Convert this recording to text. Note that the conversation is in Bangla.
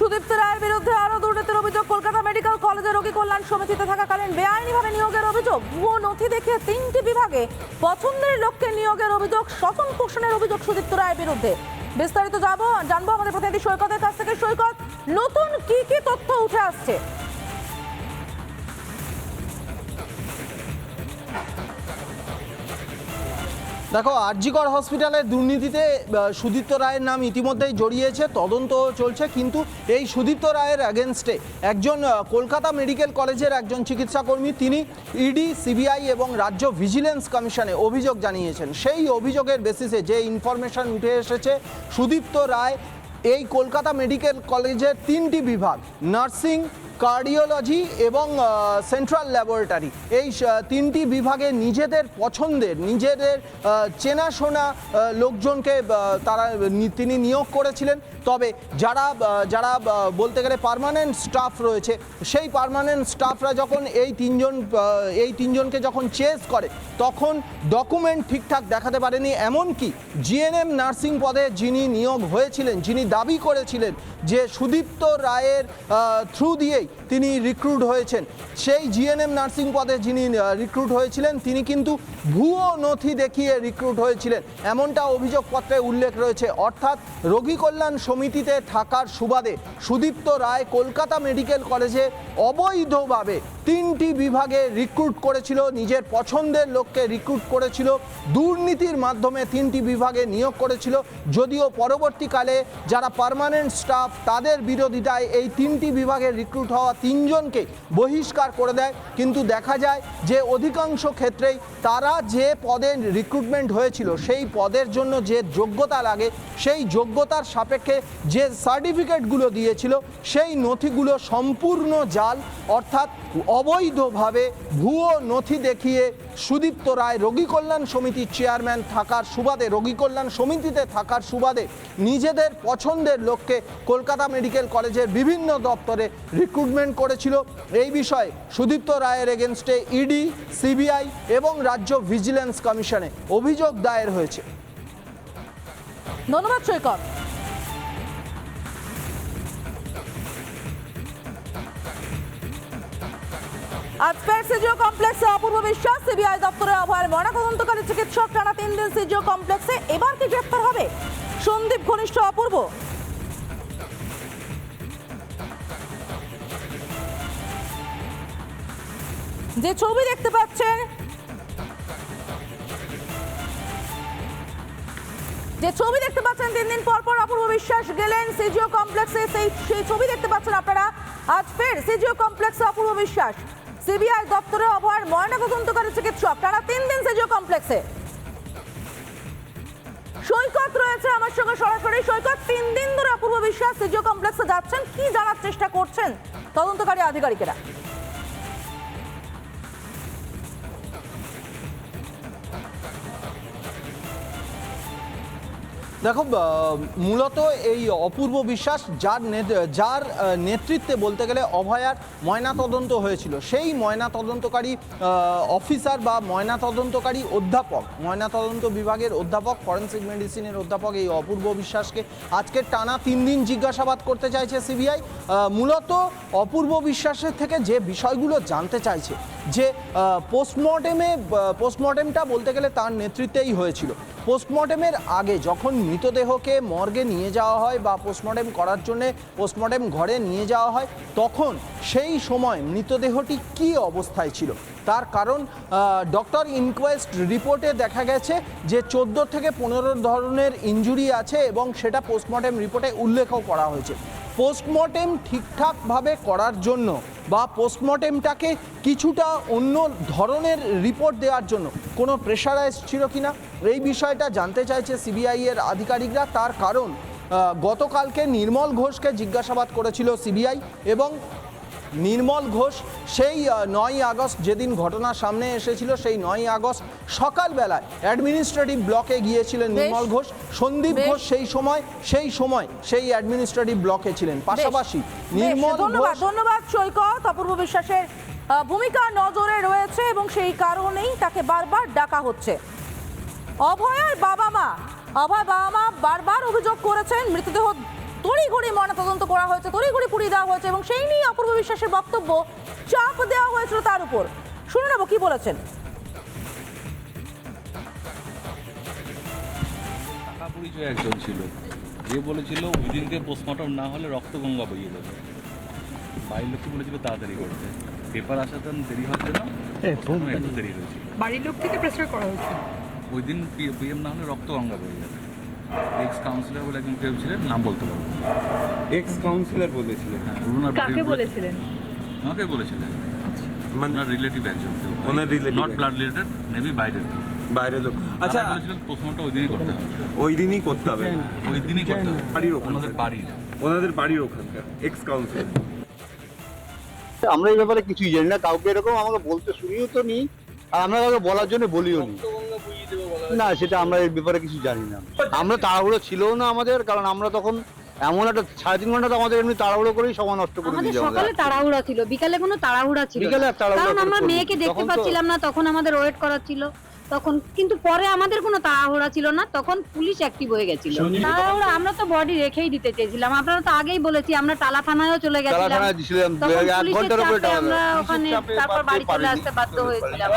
সুদীপ্ত রায়ের বিরুদ্ধে আরও দুর্নীতির অভিযোগ। কলকাতা মেডিকেল কলেজের রোগী কল্যাণ সমিতিতে থাকাকালীন বেআইনিভাবে নিয়োগের অভিযোগ। ভুয়ো নথি দেখে তিনটি বিভাগে পছন্দের লোককে নিয়োগের অভিযোগ স্বপন পোষণের অভিযোগ সুদীপ্ত রায়ের বিরুদ্ধে। বিস্তারিত যাব জানব আমাদের প্রতিনিধি সৈকতের কাছ থেকে। সৈকত, নতুন কি কি তথ্য উঠে আসছে? দেখো, আরজিকর হসপিটালের দুর্নীতিতে সুদীপ্ত রায়ের নাম ইতিমধ্যেই জড়িয়েছে, তদন্ত চলছে, কিন্তু এই সুদীপ্ত রায়ের অ্যাগেনস্টে একজন কলকাতা মেডিকেল কলেজের একজন চিকিৎসাকর্মী, তিনি ইডি সিবিআই এবং রাজ্য ভিজিলেন্স কমিশনে অভিযোগ জানিয়েছেন। সেই অভিযোগের বেসিসে যে ইনফরমেশন উঠে এসেছে, সুদীপ্ত রায় এই কলকাতা মেডিকেল কলেজের তিনটি বিভাগ, নার্সিং কার্ডিওলজি এবং সেন্ট্রাল ল্যাবরেটরি। এই তিনটি বিভাগে নিজেদের পছন্দের, নিজেদের চেনাশোনা লোকজনকে তারা তিনি নিয়োগ করেছিলেন। তবে যারা যারা বলতে গেলে পারমানেন্ট স্টাফ রয়েছে, সেই পার্মানেন্ট স্টাফরা যখন এই তিনজন এই তিনজনকে যখন চেস করে, তখন ডকুমেন্ট ঠিকঠাক দেখাতে পারেনি। এমনকি জিএনএম নার্সিং পদে যিনি নিয়োগ হয়েছিলেন, যিনি দাবি করেছিলেন যে সুদীপ্ত রায়ের থ্রু দিয়েই তিনি রিক্রুট হয়েছেন, সেই জিএনএম নার্সিং পদে যিনি রিক্রুট হয়েছিলেন, তিনি কিন্তু ভুয়ো নথি দেখিয়ে রিক্রুট হয়েছিলেন। এমনটা অভিযোগপত্রে উল্লেখ রয়েছে। অর্থাৎ রোগী কল্যাণ সমিতিতে থাকার সুবাদে সুদীপ্ত রায় কলকাতা মেডিকেল কলেজে অবৈধভাবে তিনটি বিভাগে রিক্রুট করেছিল, নিজের পছন্দের লোককে রিক্রুট করেছিল, দুর্নীতির মাধ্যমে তিনটি বিভাগে নিয়োগ করেছিল। যদিও পরবর্তীকালে যারা পার্মানেন্ট স্টাফ, তাদের বিরোধিতায় এই তিনটি বিভাগে রিক্রুট হওয়া তিনজনকে বহিষ্কার করে দেয়। কিন্তু দেখা যায় যে অধিকাংশ ক্ষেত্রেই তারা যে পদে রিক্রুটমেন্ট হয়েছিল, সেই পদের জন্য যে যোগ্যতা লাগে, সেই যোগ্যতার সাপেক্ষে যে সার্টিফিকেটগুলো দিয়েছিল, সেই নথিগুলো সম্পূর্ণ জাল, অর্থাৎ অবৈধভাবে ভুয়ো নথি দেখিয়ে সুদীপ্ত রায় রোগী কল্যাণ সমিতির চেয়ারম্যান থাকার সুবাদে, রোগী কল্যাণ সমিতিতে থাকার সুবাদে নিজেদের পছন্দের লোককে কলকাতা মেডিকেল কলেজের বিভিন্ন দপ্তরে রিক্রুটমেন্ট করেছিল। এই বিষয়ে সুদীপ্ত রায়ের এগেনস্টে ইডি সিবিআই এবং রাজ্য ভিজিলেন্স কমিশনে অভিযোগ দায়ের হয়েছে। ধন্যবাদ সৈকত। আজ ফের সিজিও কমপ্লেক্সে অপূর্ব বিশ্বাস, সিবিআই দপ্তরে অভয়ের ময়নাতদন্তকারী চিকিৎসক টানা তিন দিন সিজিও কমপ্লেক্সে এবার কি গ্রেপ্তার হবে? সন্দীপ ঘনিষ্ঠ অপূর্ব। যে ছবি দেখতে পাচ্ছেন, যে ছবি দেখতে পাচ্ছেন, তিন দিন পর পর অপূর্ব বিশ্বাস গেলেন সিজিও কমপ্লেক্সে। সেই সেই ছবি দেখতে পাচ্ছেন আপনারা। আজ ফের সিজিও কমপ্লেক্সে অপূর্ব বিশ্বাস। সিবিআই দপ্তরে অভয়ের ময়নাতদন্তকারী চিকিৎসক। তারা তিন দিন সিজিও কমপ্লেক্সে। সৈকত রয়েছে আমার সঙ্গে সরাসরি। সৈকত তিন দিন ধরে অপূর্ব বিশ্বাস সিজিও কমপ্লেক্সে যাচ্ছেন। কি জানার চেষ্টা করছেন তদন্তকারী আধিকারিকেরা? দেখো মূলত এই অপূর্ব বিশ্বাস যার যার নেতৃত্বে বলতে গেলে অভয়ার ময়নাতদন্ত হয়েছিল। সেই ময়নাতদন্তকারী অফিসার বা ময়নাতদন্তকারী অধ্যাপক, ময়নাতদন্ত বিভাগের অধ্যাপক, ফরেন্সিক মেডিসিনের অধ্যাপক এই অপূর্ব বিশ্বাসকে আজকে টানা তিন দিন জিজ্ঞাসাবাদ করতে চাইছে সিবিআই। মূলত অপূর্ব বিশ্বাসের থেকে যে বিষয়গুলো জানতে চাইছে যে পোস্টমর্টেমে পোস্টমর্টেমটা বলতে গেলে তার নেতৃত্বেই হয়েছিল। পোস্টমর্টেমের আগে যখন মৃতদেহকে মর্গে নিয়ে যাওয়া হয় বা পোস্টমর্টেম করার জন্য পোস্টমর্টেম ঘরে নিয়ে যাওয়া হয়, তখন সেই সময় মৃতদেহটি কী অবস্থায় ছিল? তার কারণ ডক্টর ইনকোয়েস্ট রিপোর্টে দেখা গেছে যে, চোদ্দ থেকে পনেরো ধরনের ইঞ্জুরি আছে এবং সেটা পোস্টমর্টেম রিপোর্টে উল্লেখও করা হয়েছে। পোস্টমর্টেম ঠিকঠাকভাবে করার জন্য বা পোস্টমর্টেমটাকে কিছুটা অন্য ধরনের রিপোর্ট দেওয়ার জন্য কোনো প্রেশারাইজ ছিল কি না? এই বিষয়টা জানতে চাইছে সিবিআইয়ের আধিকারিকরা। তার কারণ গতকালকে নির্মল ঘোষকে জিজ্ঞাসাবাদ করেছিল সিবিআই এবং নির্মল ঘোষ সেই নয় আগস্ট যেদিন ঘটনা সামনে এসেছিল সেই নয় আগস্ট সকালবেলায় অ্যাডমিনিস্ট্রেটিভ ব্লকে গিয়েছিলেন নির্মল ঘোষ। সন্দীপ ঘোষ সেই সময় সেই সময় সেই অ্যাডমিনিস্ট্রেটিভ ব্লকে ছিলেন। পাশাপাশি নির্মল ধন্যবাদ ধন্যবাদ সৈকত। অপূর্ব বিশ্বাসের ভূমিকা নজরে রয়েছে এবং সেই কারণেই তাকে বারবার ডাকা হচ্ছে। অভয়ের বাবা মা অভয় বাবা মা বারবার অভিযোগ করেছেন মৃতদেহ তড়িঘড়ি ময়নাতদন্ত করা হয়েছে তড়িঘড়ি পুড়িয়ে দেওয়া হয়েছে এবং সেই নিয়ে অপূর্ব বিশ্বাসের বক্তব্য চাপ দেওয়া হয়েছিল তার উপর। শুনে নেব কি বলেছেন। টাকা পরিচয় একজন ছিল। যে বলেছিল ওই দিনকে পোস্টমর্টম না হলে রক্ত গঙ্গা বইয়ে দেবে। বাড়ির লোককে বলেছিল তাড়াতাড়ি করতে। পেপার আসাতে দেরি হচ্ছে না। একটু দেরি হয়েছে বাড়ির লোক থেকে প্রেসার করা হয়েছে। ওই দিন পিএম না হলে রক্ত গঙ্গা বইয়ে যাবে এক্স কাউন্সিলর বলে একজন কেউ ছিলেন নাম বলতে পারব এক্স কাউন্সিলর বলেছিলেন। হ্যাঁ কাকে বলেছিলেন? আমাকে বলেছিলেন। মানে ওনার রিলেটিভ একজন। ওনার relative not blood related maybe বাইরের লোক। আচ্ছা। বলেছিলেন ওই দিনই করতে হবে। ওই দিনই করতে হবে। ওই দিনই করতে হবে। বাড়ির ওখানে। ওনাদের বাড়ির ওনাদের বাড়ির ওখানকার এক্স কাউন্সিলর আমরা এই ব্যাপারে কিছুই জানি না কাউকে এরকম আমাকে বলতে শুনিও তো নি আর আমরা কাউকে বলার জন্য বলিও নি। না সেটা আমরা এর ব্যাপারে কিছু জানি না। আমরা তাড়াহুড়ো ছিল না আমাদের কারণ আমরা তখন এমন একটা সাড়ে তিন ঘণ্টা তো আমাদের এমনি তাড়াহুড়ো করেই সময় নষ্ট করে আমাদের দিয়ে সকালে তাড়াহুড়া ছিল বিকালে কোনো তাড়াহুড়া ছিল বিকালে আর তাড়াহুড়া কারণ করে আমরা। মেয়েকে দেখতে তখন তো- পাচ্ছিলাম না তখন আমাদের ওয়েট করার ছিল। তখন কিন্তু পরে আমাদের কোনো তাড়াহুড়া ছিল না তখন পুলিশ অ্যাক্টিভ হয়ে গেছিল। তাড়াহুড়া আমরা তো বডি রেখেই দিতে চেয়েছিলাম। আপনারা তো আগেই বলেছি আমরা টালা থানায়ও চলে তারা গেছিলাম থানায় দিছিলাম তখন এক পুলিশের ঘণ্টার উপরে চাপে টাকা আমরা পুলিশের ওখানে চাপে তারপর বাড়তে বাড়ি চলে পারিনি। আসতে বাধ্য হয়েছিলাম।